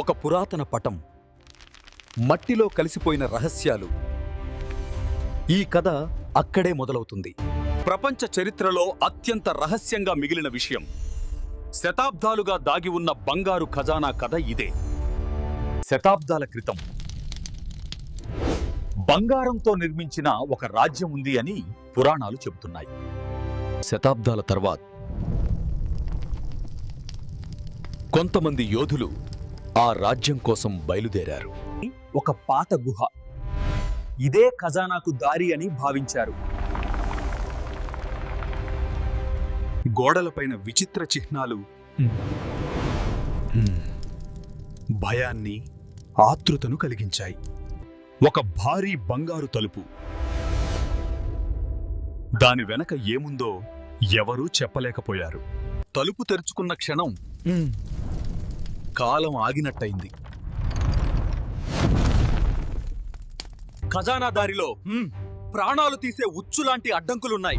ఒక పురాతన పటం. మట్టిలో కలిసిపోయిన రహస్యాలు. ఈ కథ అక్కడే మొదలవుతుంది. ప్రపంచ చరిత్రలో అత్యంత రహస్యంగా మిగిలిన విషయం. శతాబ్దాలుగా దాగి ఉన్న బంగారు ఖజానా కథ ఇదే. శతాబ్దాల క్రితం. బంగారంతో నిర్మించిన ఒక రాజ్యం ఉంది అని పురాణాలు చెబుతున్నాయి. శతాబ్దాల తర్వాత. కొంతమంది యోధులు ఆ రాజ్యం కోసం బయలుదేరారు. ఒక పాత గుహ. ఇదే ఖజానాకు దారి అని భావించారు. గోడలపైన విచిత్ర చిహ్నాలు. భయాన్ని ఆతృతను కలిగించాయి. ఒక భారీ బంగారు తలుపు. దాని వెనక ఏముందో ఎవరూ చెప్పలేకపోయారు. తలుపు తెరుచుకున్న క్షణం. కాలం ఆగినట్టయింది. ఖజానా దారిలో ప్రాణాలు తీసే ఉచ్చులాంటి అడ్డంకులున్నాయి.